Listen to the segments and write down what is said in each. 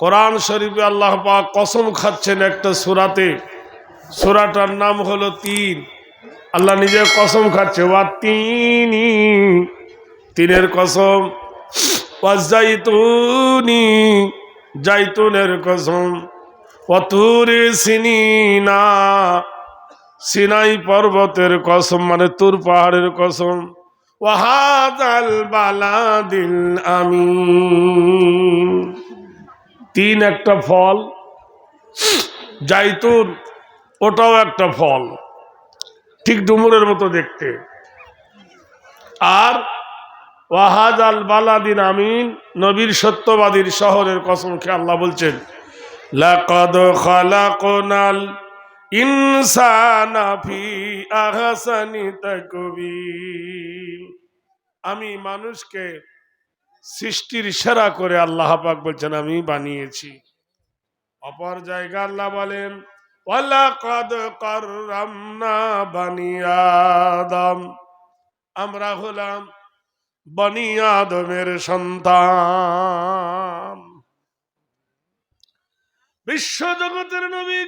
কোরআন শরীফে আল্লাহ পাক কসম খাচ্ছেন একটা সুরাতে। সুরাটার নাম হলো তিন। আল্লাহ নিজে কসম খাচ্ছে, ওয়া তিনি। তিনের কসম ওয়াজাইতুনি জাইতুনের কসম অতুরে সিনিনা। সিনাই পর্বতের কসম মানে তুর পাহাড়ের কসম। ওয়াহাদাল বালাদিল আমিন। তিন একটা ফল, জাইতুন, ওটাও একটা ফল, ঠিক ডুমুরের মতো দেখতে। আর ওয়াহাদ আল বালাদিন আমিন, নবীর সত্যবাদীর শহরের কসম খেয়ে আল্লাহ বলছেন, লাকাদ খালাকনাল ইনসানা ফি আহসানি তাকবীর। আমি মানুষকে সৃষ্টির সেরা করে আল্লাহ পাক বলছেন, আমি বানিয়েছি। অপর জায়গা আল্লাহ বলেন আমরা হলাম বনি আদমের সন্তান। বিশ্ব জগতের নবী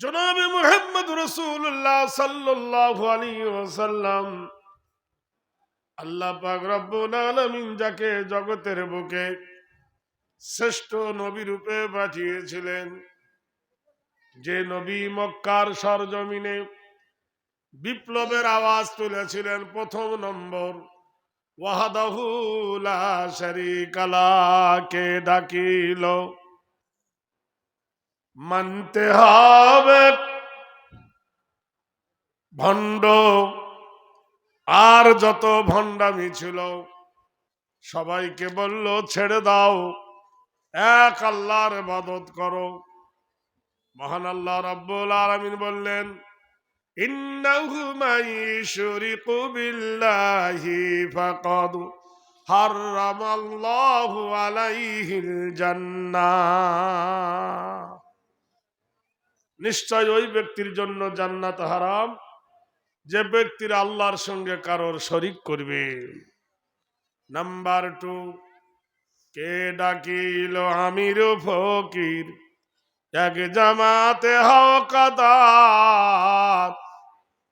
জনাবে মোহাম্মদ রসুল্লাহ সাল্লাল্লাহু আলাইহি ওয়াসাল্লাম আল্লাহ পাক রব্বুল আলামিন যাকে জগতের বুকে শ্রেষ্ঠ নবী রূপে পাঠিয়েছিলেন, যে নবী মক্কার সরজমিনে বিপ্লবের আওয়াজ তুলেছিলেন প্রথম নম্বর ওয়াহাদাহুলা ডাকিল। মানতে হবে ভণ্ড আর যত ভণ্ডামি ছিল, সবাইকে বলল, ছেড়ে দাও, এক আল্লাহর ইবাদত করো। মহান আল্লাহ রাব্বুল আলামিন বললেন, ইন্নাহু মাইশুরিকু বিল্লাহি ফাকাদ হারামাল্লাহু আলাইহিল জান্নাহ। নিশ্চয় ওই ব্যক্তির জন্য জান্নাত হারাম। যে ব্যক্তির আল্লাহর সঙ্গে কারোর শরিক করবে। নাম্বার টু, কে ডাকিল আমির ফকির? এক জামাতে হও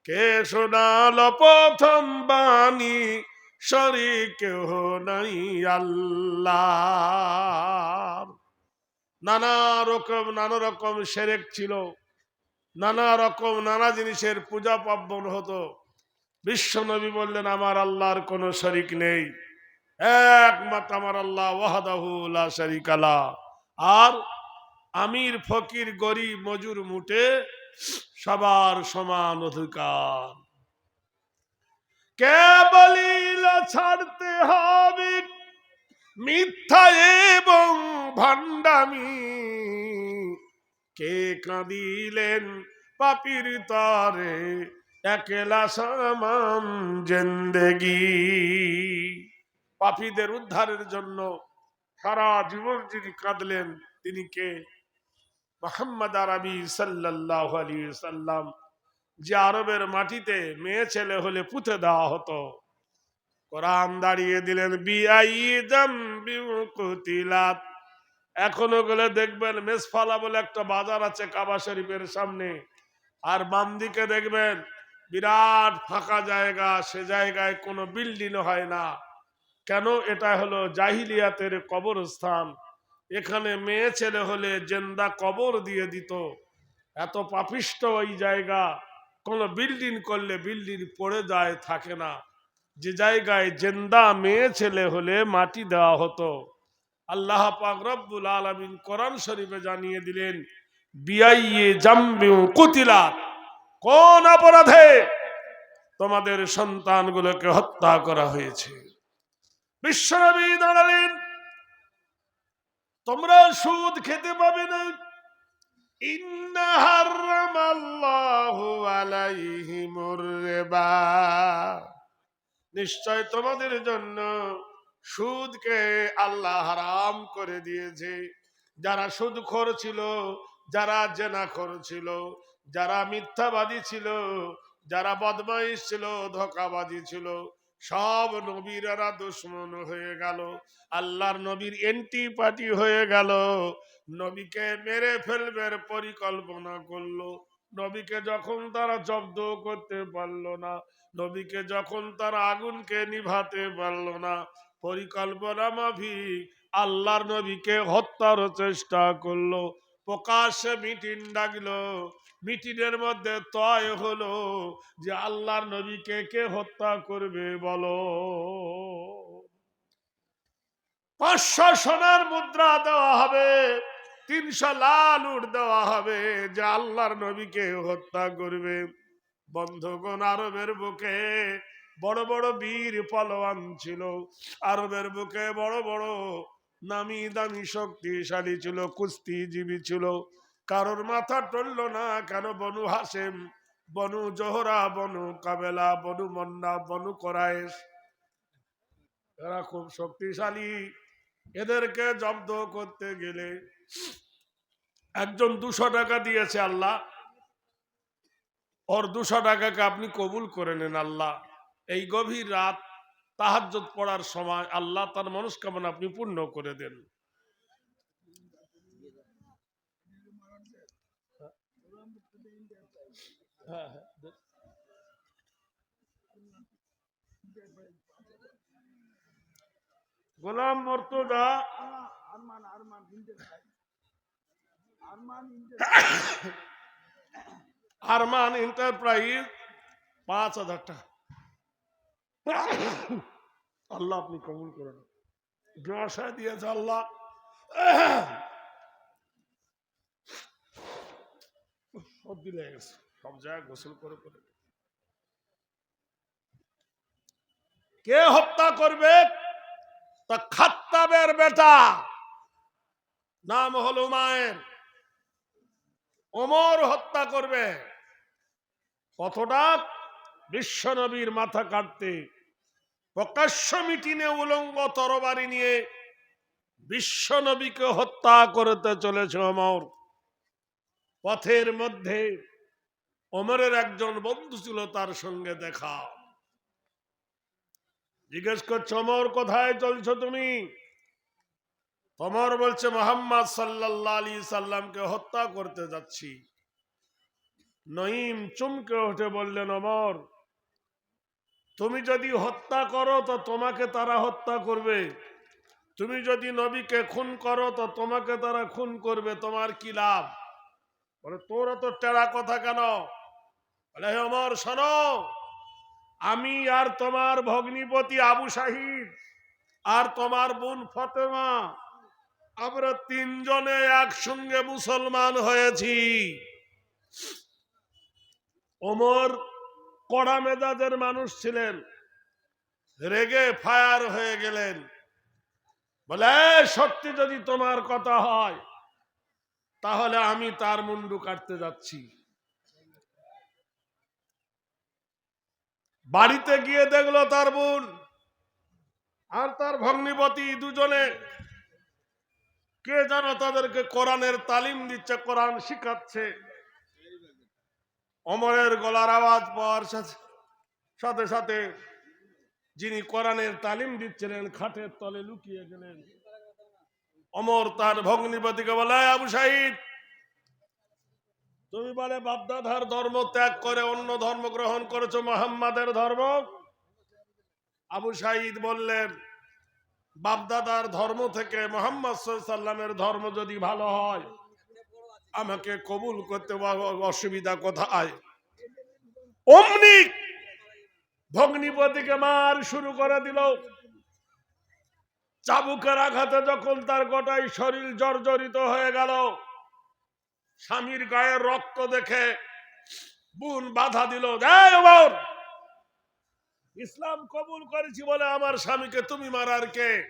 কে শোনাল প্রথম বাণী? শরিক নাই আল্লাহ নানা রকম নানা রকম সেরেক ছিল। নানা রকম নানা জিনিসের পূজা পার্বণ হতো। বিশ্ব নবী বললেন, আমার আল্লাহর কোনো শরিক নেই। একমাত্র আমার আল্লাহ ওয়াহাদাহুল্লাহ শরিক আর আমির, ফকির, গরিব, মজুর, মুটে সবার সমান অধিকার। কে বলিল, ছাড়তে হবে মিথ্যা এবং ভণ্ডামি? কে কাঁদিলেন পাপির তরে? একলা সামাম জেন্দেগি। পাপীদের উদ্ধারের জন্য সারা জীবন যিনি কাঁদলেন, তিনি কে? মোহাম্মদ আরবি সাল্লাহ আলী সাল্লাম যে আরবের মাটিতে মেয়ে ছেলে হলে পুঁতে দেওয়া হতো। কোরআন দাঁড়িয়ে দিলেন, বিআই দম কুতিলাত। এখনও গেলে দেখবেন মেসফালা বলে একটা বাজার আছে কাবা শরীফের সামনে। আর বাম দিকে দেখবেন বিরাট ফাঁকা জায়গা, সে জায়গায় কোনো বিল্ডিং হয় না। কেন? এটা হলো জাহিলিয়াতের কবরস্থান। এখানে মেয়ে ছেলে হলে জেন্দা কবর দিয়ে দিত। এত পাপিষ্ট ওই জায়গা। কোনো বিল্ডিং করলে বিল্ডিং পড়ে যায়, থাকে না। যে জায়গায় জেন্দা মেয়ে ছেলে হলে মাটি দেওয়া হতো। আল্লাহ পাক রব্বুল আলমিন কোরআন শরীফে জানিয়ে দিলেন, বিআইয়ে জাম্বিউ কুতিলাত কোন অপরাধে তোমাদের সন্তানগুলোকে হত্যা করা হয়েছে? বিশ্বনবী দাঁড়ালেন, তোমরা সুদ খেতে পাবে না। নিশ্চয় তোমাদের জন্য সুদকে আল্লাহ হারাম করে দিয়েছে। যারা সুদ ছিল, যারা জেনা ছিল, যারা মিথ্যাবাদী ছিল, যারা বদমাইশ ছিল, ধোকাবাদী ছিল, সব নবীরা দুশ্মন হয়ে গেল। আল্লাহর নবীর এন্টি পার্টি হয়ে গেল। নবীকে মেরে ফেলবার পরিকল্পনা করল। নবীকে যখন তারা জব্দ করতে পারল না, নবীকে যখন তারা আগুনকে নিভাতে পারল না পরিকল্পনা মাফিক আল্লাহর নবীকে হত্যার চেষ্টা করল। প্রকাশ্যে মিটিং ডাকলো। মিটিংয়ের মধ্যে তয় হলো যে আল্লাহর নবীকে কে হত্যা করবে বলো। পাঁচশো সোনার মুদ্রা দেওয়া হবে, তিনশো লাল উট দেওয়া হবে যে আল্লাহর নবীকে হত্যা করবে। বন্ধগণ, আরবের বুকে বড় বড় বীর পালোয়ান ছিল। আরবের বুকে বড় বড় নামি দামি শক্তিশালী ছিল কুস্তিজীবী ছিল। কারোর মাথা টলল না কেন? বনু হাসেম বনু জোহরা, বনু কাবেলা, বনু মন্না, বনু করায়েশ এরা খুব শক্তিশালী। এদেরকে জব্দ করতে গেলে একজন দুশো টাকা দিয়েছে আল্লাহ। ওর দুশো টাকাকে আপনি কবুল করে নেন আল্লাহ। এই গভীর রাত তাহাজ্জত পড়ার সময় আল্লাহ তার মনস্কামনা আপনি পূর্ণ করে দেন। গোলাম মর্তুদা আরমান এন্টারপ্রাইজ পাঁচ হাজার টাকা। আল্লাহ আপনি কবুল করেন। ব্যবসায় দিয়েছে আল্লাহ। সর্দি লেগে গেছে। সব জায়গায় গোসল করে করে। কে হত্যা করবে? তা খাত্তাবের বেটা। নাম হলো মায়ের ওমর হত্যা করবে। কতটা বিশ্বনবীর মাথা কাটতে প্রকাশ্য মিটিনে উলঙ্গ তরবারি নিয়ে বিশ্ব নবীকে হত্যা করতে চলেছে অমর পথের মধ্যে অমরের একজন বন্ধু ছিল তার সঙ্গে দেখা। জিজ্ঞেস করছে অমর কোথায় চলছো তুমি? অমর বলছে, মোহাম্মদ সাল্লাল্লাহু আলী সাল্লামকে হত্যা করতে যাচ্ছি। নঈম চমকে উঠে বললেন অমর তুমি যদি হত্যা করো, তো তোমাকে তারা হত্যা করবে। তুমি যদি নবীকে খুন করো, তো তোমাকে তারা খুন করবে। তোমার কি লাভ? বলে, তোর তো টেরা কথা কেন? বলে, হে অমর শোনো, আমি আর তোমার ভগ্নিপতি আবু শাহিদ আর তোমার বোন ফতেমা, আমরা তিনজনে একসঙ্গে মুসলমান হয়েছি। ওমর কড়া মেজাজের মানুষ ছিলেন। রেগে ফায়ার হয়ে গেলেন। বলে সত্যি যদি তোমার কথা হয়, তাহলে আমি তার মুন্ডু কাটতে যাচ্ছি। বাড়িতে গিয়ে দেখল তার বোন আর তার ভগ্নিপতি দুজনে। কে যেন তাদেরকে কোরআনের তালিম দিচ্ছে, কোরআন শিখাচ্ছে। অমরের গলার আওয়াজ পাওয়ার সাথে সাথে সাথে যিনি কোরআনের তালিম দিচ্ছিলেন, খাটের তলে লুকিয়ে গেলেন। অমর তার ভগ্নিপতিকে বলে, "এই আবু সাহিদ তুমি বলে বাপদাদার ধর্ম ত্যাগ করে অন্য ধর্ম গ্রহণ করেছ, মোহাম্মদের ধর্ম? আবু সাইদ বললেন, বাপদাদার ধর্ম থেকে মোহাম্মদ সাল্লামের ধর্ম যদি ভালো হয় আমাকে কবুল করতে অসুবিধা কোথায়? অমনি ভগ্নিপতিকে মার শুরু করে দিল। চাবুকের আঘাতে যখন তার গোটাই শরীর জর্জরিত হয়ে গেল, স্বামীর গায়ে রক্ত দেখে বোন বাধা দিল, "এই ইসলাম কবুল করেছি বলে আমার স্বামীকে তুমি মারার কে?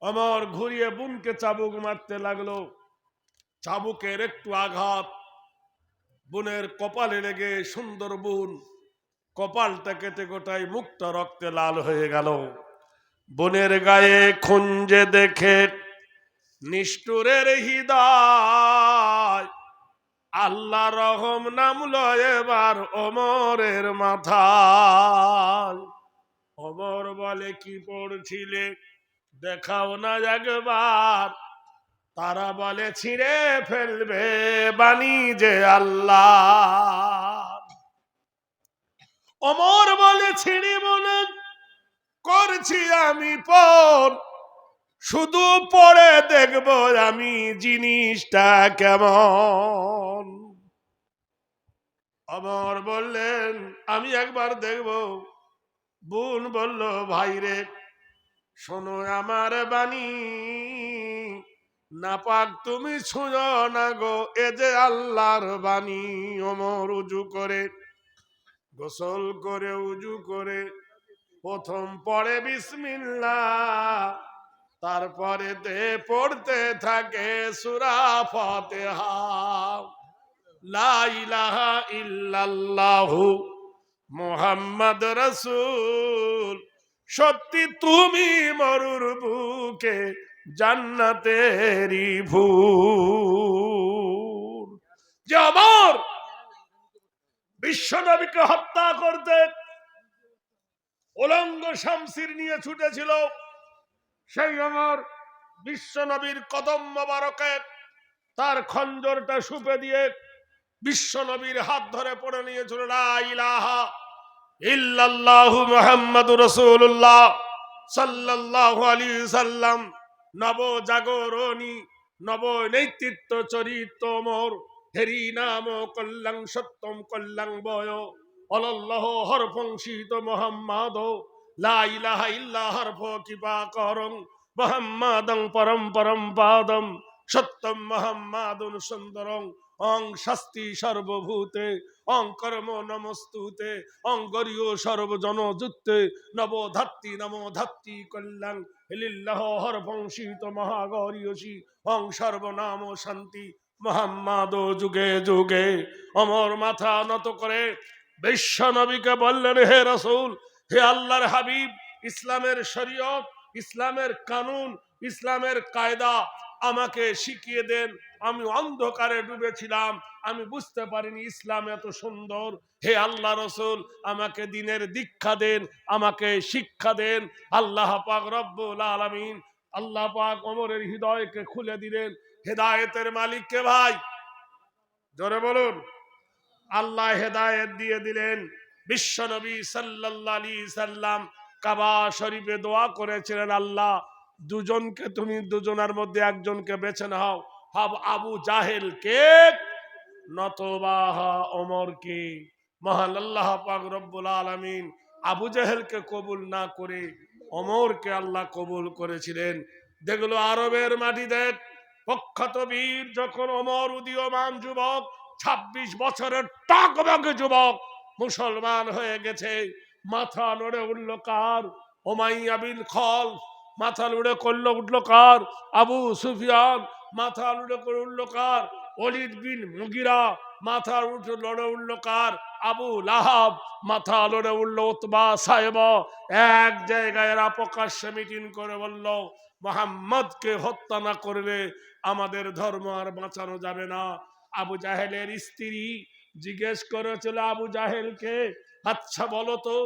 অমর ঘুরিয়ে বোনকে চাবুক মারতে লাগল। চাবুকের একটু আঘাত, বোনের কপালে লেগে সুন্দর বোন, কপালটা কেটে গোটাই মুক্ত রক্তে লাল হয়ে গেল। বোনের গায়ে খুঞ্জে দেখে নিষ্ঠুরের হৃদয়, আল্লাহ রহম নামল এবার অমরের মাথায়। অমর বলে, কি পড়ছিলে? দেখাও না একবার। তারা বলে, ছিঁড়ে ফেলবে বাণী যে আল্লাহ। অমর বলে, ছিঁড়ি মনে করছি আমি পর। শুধু পরে দেখব আমি জিনিসটা কেমন। অমর বললেন, আমি একবার দেখব। বোন বলল ভাই রে শোনো আমার বাণী। নাপাক, তুমি ছুঁয়ো না গো, এ যে আল্লাহর বাণী, অমর উজু করে, গোসল করে, উজু করে, প্রথম পড়ে বিসমিল্লা তারপরে তে পড়তে থাকে সুরা ফতেহা। লা ইল্লাল্লাহু মোহাম্মদ রসুল, সত্যি তুমি মরুর বুকে জান্নাতেরি ভুল যে আমার বিশ্বনবীকে হত্যা করতে উলঙ্গ শামসির নিয়ে ছুটেছিল, সেই আমার বিশ্বনবীর কদম মোবারকে তার খঞ্জরটা সুপে দিয়ে বিশ্বনবীর হাত ধরে পড়ে নিয়েছিল ইলাহা ইল্লাল্লাহু মুহাম্মাদুর রাসূলুল্লাহ সাল্লাল্লাহু আলাইহি সাল্লাম। নব জাগরণী নব নেতৃত্ব চরিত্র মোর। হেরি নাম কল্যাং সত্যম কল্যাং বয়। অলল্লাহ হরফংসিত মোহাম্মদ। লা ইলাহা ইল্লা হরফ কিবা করং। মোহাম্মদং পরম পরম পাদম। সত্যম মোহাম্মদুন সুন্দরং। অং শাস্তি সর্বভূতে। অং কর্ম নমস্তুতে। অং গরিয় সর্বজন যুক্তে নব ধাত্রী নম ধাত্রী কল্যাণ হিলিল্লাহ হরবংশিত মহাগরিয়সী অং সর্বনাম শান্তি, মোহাম্মদ যুগে যুগে। অমর মাথা নত করে বিশ্ব নবীকে বললেন, হে রসুল, হে আল্লাহর হাবিব, ইসলামের শরীয়ত, ইসলামের কানুন, ইসলামের কায়দা আমাকে শিখিয়ে দেন। আমি অন্ধকারে ডুবেছিলাম। আমি বুঝতে পারিনি ইসলাম এত সুন্দর। হে আল্লাহ রসুল, আমাকে দিনের দীক্ষা দেন, আমাকে শিক্ষা দেন। আল্লাহ পাক রব্বুল আলামিন আল্লাহ পাক অমরের হৃদয়কে খুলে দিলেন। হেদায়েতের মালিককে ভাই? জোরে বলুন। আল্লাহ হেদায়েত দিয়ে দিলেন। বিশ্বনবী সাল্লাল্লাহু আলাইহি সাল্লাম কাবা শরীফে দোয়া করেছিলেন আল্লাহ। দুজনকে তুমি দুজনের মধ্যে একজনকে বেছে নাও। হাব আবু জাহেল কে? নতবাহা ওমর কে? মহান আল্লাহ পাক রব্বুল আলামিন আবু জাহেলকে কবুল না করে ওমরকে আল্লাহ কবুল করেছিলেন। দেখল আরবের মাটি দেখ প্রখ্যাত বীর যখন ওমর উদীয়মান যুবক ২৬ বছরের টকবক যুবক মুসলমান হয়ে গেছে। মাথা নড়ে উঠল কার? ওমাইয়া বিন খল মাথা লুড়ে করল, উঠল কার? আবু সুফিয়ান মাথা লুড়ে করে উঠল কার? অলিদ বিন মুগিরা মাথা উঠে লড়ে উঠল কার? আবু লাহাব মাথা লড়ে উঠল উতবা সাহেব। এক জায়গায় এরা প্রকাশ্যে মিটিং করে বলল, মোহাম্মদকে হত্যা না করলে আমাদের ধর্ম আর বাঁচানো যাবে না। আবু জাহেলের স্ত্রী জিজ্ঞেস করেছিল, আবু জাহেলকে আচ্ছা বলো তো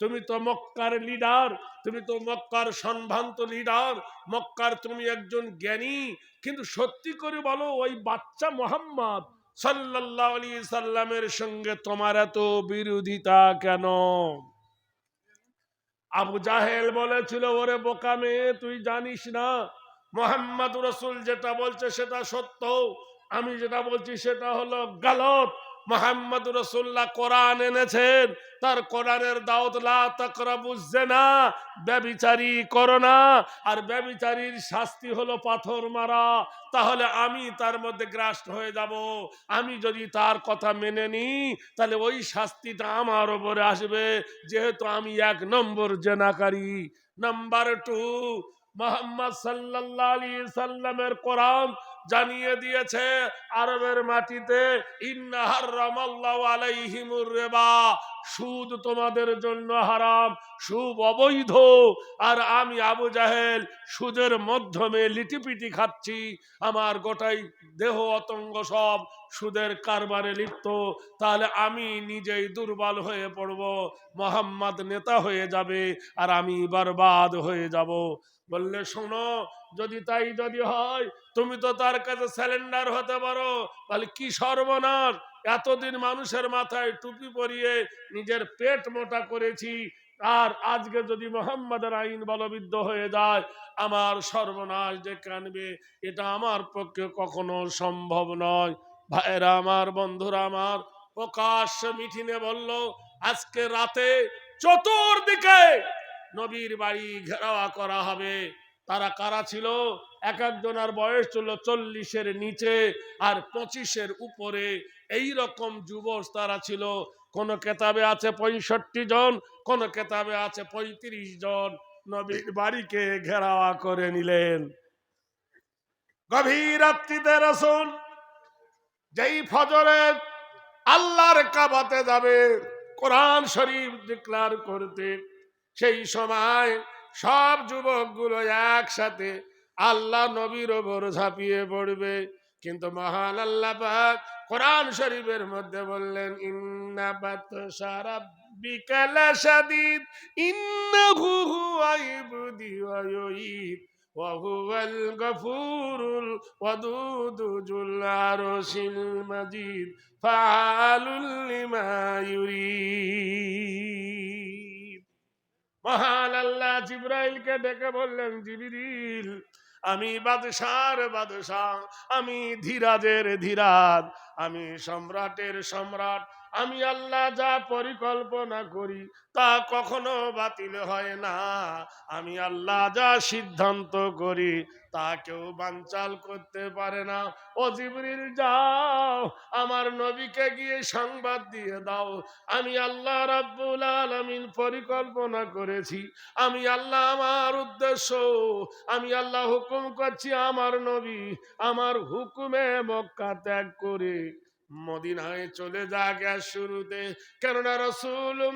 তুমি তো মক্কার লিডার তুমি তো মক্কার সম্ভ্রান্ত লিডার মক্কার তুমি একজন জ্ঞানী। কিন্তু সত্যি করে বলো, ওই বাচ্চা মোহাম্মদ সাল্লাল্লাহু আলাইহি সাল্লামের সঙ্গে তোমার এত বিরোধিতা কেন? আবু জাহেল বলেছিল, ওরে বোকা মেয়ে, তুই জানিস না, মোহাম্মদ রসুল যেটা বলছে সেটা সত্য। আমি যেটা বলছি সেটা হলো গালত। মোহাম্মদ রসুল্লাহ কোরআন এনেছেন। তার কোরআনের বুঝছে না ব্যবিচারী করো না। আর ব্যবিচারীর শাস্তি হলো পাথর মারা। তাহলে আমি তার মধ্যে গ্রাস্ট হয়ে যাব। আমি যদি তার কথা মেনে নিই, তাহলে ওই শাস্তিটা আমার ওপরে আসবে। যেহেতু আমি এক নম্বর জেনাকারী। নাম্বার টু মোহাম্মদ সাল্লাল্লাহু আলাইহি সাল্লামের কোরআন জানিয়ে দিয়েছে আরবের মাটিতে, ইন্না হাররামাল্লাহু আলাইহিমুর রিবা। সুদ তোমাদের জন্য হারাম, সুদ অবৈধ। আর আমি আবু জাহেল, সুদের মাধ্যমে লিটিপিটি খাচ্ছি। আমার গোটাই দেহ অতঙ্গ সব সুদের কারবারে লিপ্ত। তাহলে আমি নিজেই দুর্বল হয়ে পড়ব, মোহাম্মদ নেতা হয়ে যাবে আর আমি বরবাদ হয়ে যাব। বললে, শোনো, যদি তাই যদি হয় তুমি তো তার কাছে স্যালেন্ডার হতে পারো। তাহলে কি সর্বনাশ? এতদিন মানুষের মাথায় টুপি পরিয়ে নিজের পেট মোটা করেছি, আর আজকে যদি মোহাম্মদের আইন বলবিদ্ধ হয়ে যায়, আমার সর্বনাশ যে কানবে, এটা আমার পক্ষে কখনো সম্ভব নয়। ভাইরা আমার, বন্ধুরা আমার, প্রকাশ্য মিঠিনে বলল, আজকে রাতে চতুর্দিকে নবীর বাড়ি ঘেরাওয়া করা হবে। তারা কারা ছিল? এক একজনের বয়স ছিল চল্লিশের নিচে আর পঁচিশের উপরে। এই রকম যুবক তারা ছিল। কোন কেতাবে আছে পঁয়ষট্টি জন, কোন কেতাবে আছে পঁয়ত্রিশ জন। নবীর বাড়িকে ঘেরাওয়া করে নিলেন। গভীর রাত্রিতে রসুল যেই ফজরে আল্লাহর কাবাতে যাবে, কোরআন শরীফ ডিক্লার করতে, সেই সময় সব যুবকগুলো একসাথে আল্লাহ নবীর ওপর ঝাঁপিয়ে পড়বে। কিন্তু মহান আল্লাহ পাক কোরআন শরীফের মধ্যে বললেন, ইন্না বাতশা রাব্বিকা লাশাদীদ, ইন্নাহু হুয়া ইবদি ওয়া ইউঈদ ওয়া গফুরুল ওয়াদুদ জুল আরশিল মাজিদ, ফাআলুল লিমা ইউরিদ। মহান আল্লাহ জিব্রাইলকে ডেকে বললেন, জিবরিল আমি বাদশার বাদশাহ আমি ধীরাজের ধীরাজ আমি সম্রাটের সম্রাট আমি আল্লাহ যা পরিকল্পনা করি তা কখনো বাতিল হয় না। আমি আল্লাহ যা সিদ্ধান্ত করি তা কেউ বানচাল করতে পারে না। ও জিবরিল, যাও, আমার নবীকে গিয়ে সংবাদ দিয়ে দাও। আমি আল্লাহ রাব্বুল আলামিন পরিকল্পনা করেছি। আমি আল্লাহ আমার উদ্দেশ্য, আমি আল্লাহ হুকুম করছি আমার নবী আমার হুকুমে মক্কা ত্যাগ করে মদিনায় চলে যাক শুরুতে। কেননা রসুল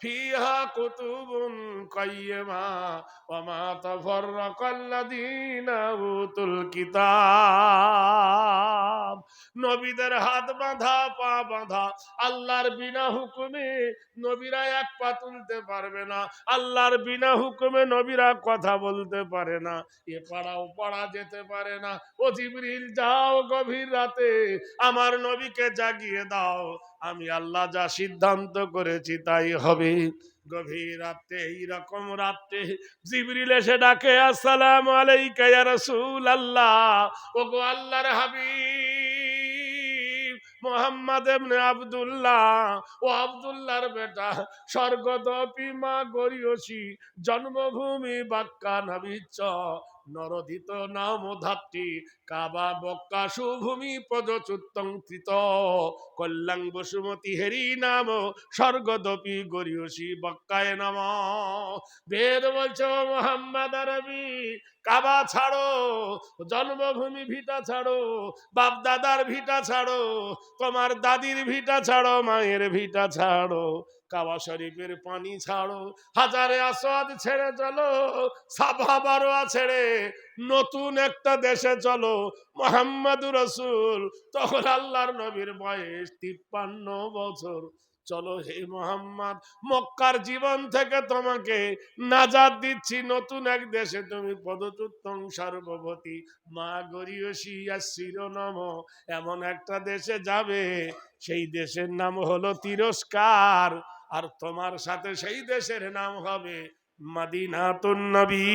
ফিহা কুতুবুন উতুল কিতাব। নবীদের হাত বাঁধা, পা বাঁধা, আল্লাহর বিনা হুকুমে নবীরা এক পা তুলতে পারবে না। আল্লাহর বিনা হুকুমে নবীরা কথা বলতে পারে না। এ পাড়াও পাড়া যেতে পারে না। ও জিবরিল, যাও গভীর রাতে। আমার নবীকে জাগিয়ে দাও। আমি আল্লাহ যা সিদ্ধান্ত করেছি তাই হবে। গভীর রাত্রে এইরকম জিবরিল এসে ডাকে, আসসালামু আল্লাহর মোহাম্মদ ও আবদুল্লাহর বেটা স্বর্গদপি মা গরিয়সী, জন্মভূমি বাক্কা নবিচ্চ নরধিত নাম ধাত্রী। কাবা, বক্কা সুভূমি পদচুত্তঙ্কৃত কল্যাং, বসুমতি, হেরি নাম, স্বর্গদপি, গরিয়সী, বক্কায় নাম। বেদ বলছো, মোহাম্মদ আরবি, কাবা ছাড়ো, জন্মভূমি ভিটা ছাড়ো বাপ দাদার ভিটা ছাড়ো, তোমার দাদির ভিটা ছাড়ো, মায়ের ভিটা ছাড়ো। কাবা শরীফের পানি ছাড়ো, হাজারে আসাদ ছেড়ে চলো, সাফা বারোয়া ছেড়ে নতুন একটা দেশে চলো। মোহাম্মদুর রসুল, তখন আল্লাহর নবীর বয়স তিপ্পান্ন বছর। চলো হে মোহাম্মদ, মক্কার জীবন থেকে তোমাকে নাজাদ দিচ্ছি, নতুন এক দেশে তুমি পদচুত্তম সার্বভূতি মা গরিয়সী আর শিরোনম, এমন একটা দেশে যাবে, সেই দেশের নাম হলো তিরস্কার। আর তোমার সাথে সেই দেশের নাম হবে মাদিনাতুন নবী।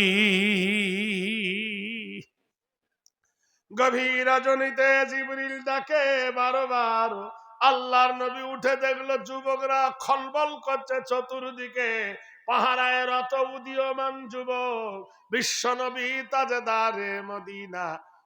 গভীর রজনীতে জিবরিল ডাকে বারবার আল্লাহর নবী উঠে দেখল, যুবকরা খলবল করছে চতুর্দিকে, পাহারায় রত উদীয়মান যুবক, বিশ্ব নবী তাজেদারে মদিনা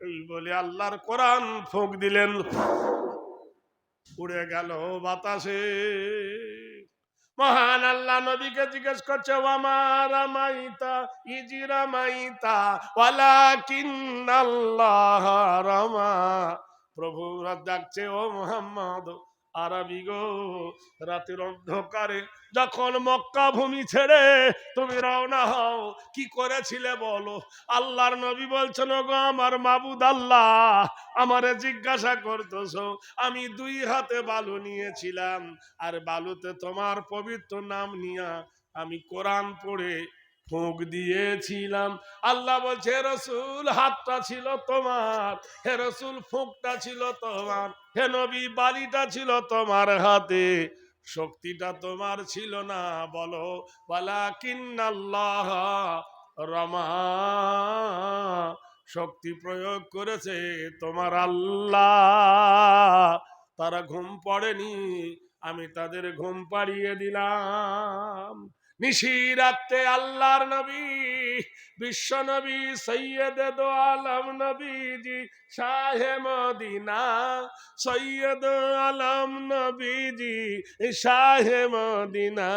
এই বলে আল্লাহর কোরআন ফোঁক দিলেন। উড়ে গেল বাতাসে। মহান আল্লাহ নবীকে জিজ্ঞেস করছে আমার মাইতা ইজিরা মাইতা ওয়ালা কিন্নাল্লাহ রামা? প্রভু ডাকছে, ও মোহাম্মদ আরবি গো, রাতের অন্ধকারে যখন মক্কা ভূমি ছেড়ে তুমি রওনা হও, কি করেছিলে বলো? আল্লাহর নবী বলছেন গো আমার মাবুদ আল্লাহ, আমারে জিজ্ঞাসা করতেছ, আমি দুই হাতে বালু নিয়েছিলাম, আর বালুতে তোমার পবিত্র নাম নিয়া আমি কোরআন পড়ে ফুঁক দিয়েছিলাম। আল্লাহ বলছে রসুল, হাতটা ছিল তোমার। হে রসুল, ফুঁকটা ছিল তোমার। হে নবী, বালিটা ছিল তোমার হাতে। শক্তিটা তোমার ছিল না, বলো। বলা কিন্নাল্লাহ রমা। শক্তি প্রয়োগ করেছে তোমার আল্লাহ। তারা ঘুম পড়েনি, আমি তাদের ঘুম পাড়িয়ে দিলাম। নিশি রাত্রে আল্লাহর নবী, বিশ্ব নবী, সৈয়দ দো আলম নবীজি, শাহে মদিনা, সৈয়দ আলম নবীজি, শাহে মদিনা।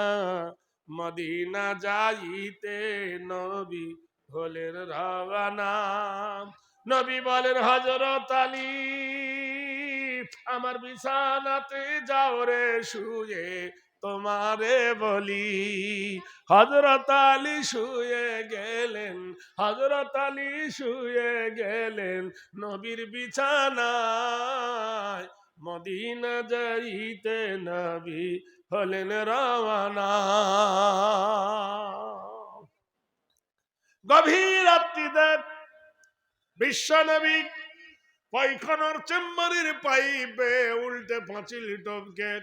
মদিনা যাইতে নবী হলের রবানা নবী বলেন হজরত আলী, আমার বিছানাতে যাও রে, শুয়ে তোমারে বলি হজরত আলী শুয়ে গেলেন হজরত আলী শুয়ে গেলেন নবীর বিছানায়। মদিনা যাইতে নবী হলেন রওয়ানা। গভীর রাত্রিতে বিশ্বনবী পায়খানার চেম্বারের পাইপে উল্টে পাঁচিল টপকে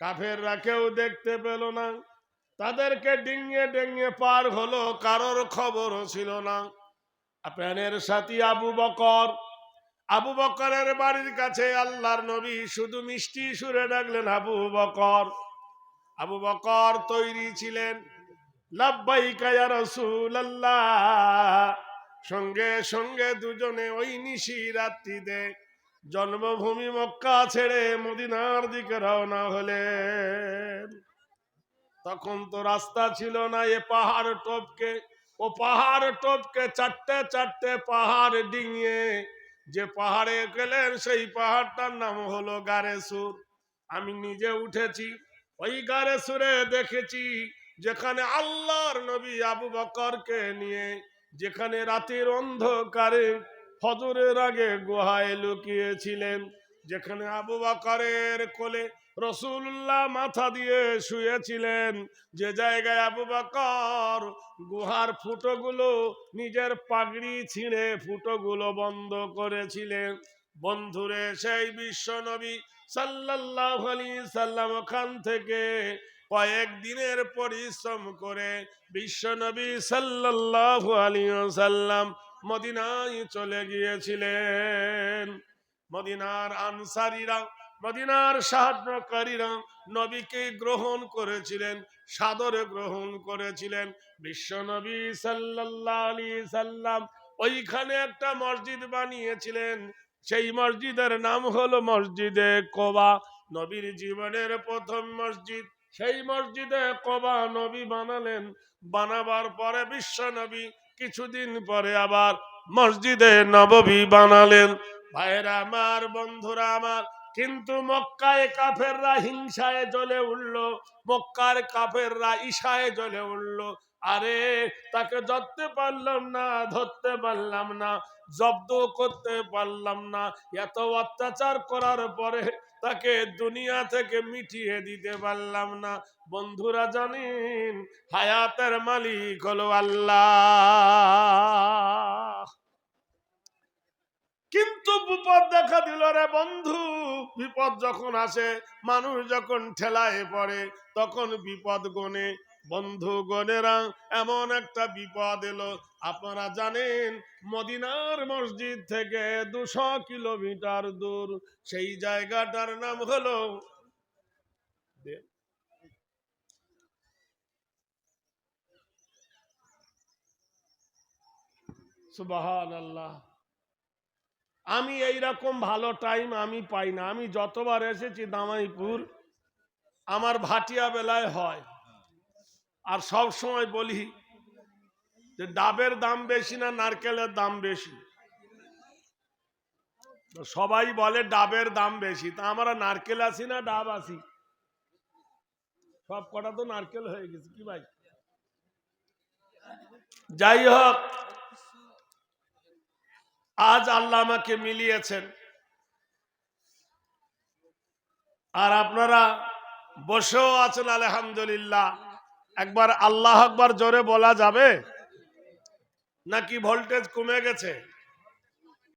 কাফেররা কেউ দেখতে পেল না। তাদেরকে ডিঙিয়ে ডিঙিয়ে পার হলো, কারোর খবর ছিল না। প্যানের সাথী আবু বকর, আবু বকরের বাড়ির কাছে আল্লাহর নবী শুধু মিষ্টি সুরে ডাকলেন, আবু বকর আবু বকর তৈরি ছিলেন। সঙ্গে সঙ্গে দুজনে ওই নিশি রাত্রিতে জন্মভূমি মক্কা ছেড়ে মদিনার দিকে রওনা হলেন তখন তো রাস্তা ছিল না, এ পাহাড় টপকে, ও পাহাড় টপকে চারটে চারটে পাহাড় ডিঙিয়ে। যে পাহাড়ে গেলেন, সেই পাহাড়টার নাম হলো গারেসুর। আমি নিজে উঠেছি, ওই গারেসুরে দেখেছি, যেখানে আল্লাহর নবী আবু বকরকে নিয়ে, যেখানে রাতের অন্ধকারে ফজরের আগে গুহায় লুকিয়েছিলেন, যেখানে আবু বকরের কোলে রসুল্লাহ মাথা দিয়ে শুয়েছিলেন। যে জায়গায় আবু বাকর গুহার ফুটোগুলো, নিজের পাগড়ি ছিঁড়ে ফুটোগুলো বন্ধ করেছিলেন। বন্ধুরে, সেই বিশ্ব নবী সাল্লাহ আলী সাল্লাম ওখান থেকে কয়েক দিনের পরিশ্রম করে বিশ্বনবী সাল্লাহ আলী সাল্লাম মদিনায় চলে গিয়েছিলেন। মদিনার আনসারীরা, মদিনার সাহায্যকারীরা নবীকে গ্রহণ করেছিলেন, সাদরে গ্রহণ করেছিলেন। বিশ্বনবী সাল্লাল্লাহু আলাইহি সাল্লাম ওইখানে একটা মসজিদ বানিয়েছিলেন। সেই মসজিদের নাম হলো মসজিদে কোবা। নবীর জীবনের প্রথম মসজিদ। সেই মসজিদে কোবা নবী বানালেন। বানাবার পরে বিশ্ব নবী কিছুদিন পরে আবার মসজিদে নববী বানালেন। ভাইরা আমার বন্ধুরা আমার কিন্তু মক্কায় কাফেররা হিংসায় জ্বলে উঠল, মক্কার কাফেররা ঈশায় জ্বলে উঠল। আরে, তাকে ধরতে পারলাম না, ধরতে পারলাম না, জব্দ করতে পারলাম না। এত অত্যাচার করার পরে তাকে দুনিয়া থেকে মিটিয়ে দিতে পারলাম না। বন্ধুরা জানেন, হায়াতের মালিক হলো আল্লাহ। কিন্তু বিপদ দেখা দিল রে বন্ধু। বিপদ যখন আসে, মানুষ যখন ঠেলায় পড়ে, তখন বিপদ গনে। বন্ধুগণেরা এমন একটা বিপদ এলো। আপনারা জানেন, মদিনার মসজিদ থেকে দুশো কিলোমিটার দূর। সেই জায়গাটার নাম হলো সুবাহান আল্লাহ আমি এই রকম ভালো টাইম আমি পাই না। আমি যতবার এসেছি দামাইপুর, আমার ভাটিয়া বেলায় হয়। আর সব সময় বলি যে ডাবের দাম বেশি না নারকেলের দাম বেশি। সবাই বলে ডাবের দাম বেশি। তা আমরা নারকেল আছি না ডাব আছি? সব কটা তো নারকেল হয়ে গেছে, কি ভাই? যাই হোক আজ আল্লাহ আমাকে মিলিয়েছেন। আর আপনারা বসেও আছেন, আলহামদুলিল্লাহ। একবার আল্লাহ একবার জোরে বলা যাবে? নাকি ভোল্টেজ কমে গেছে?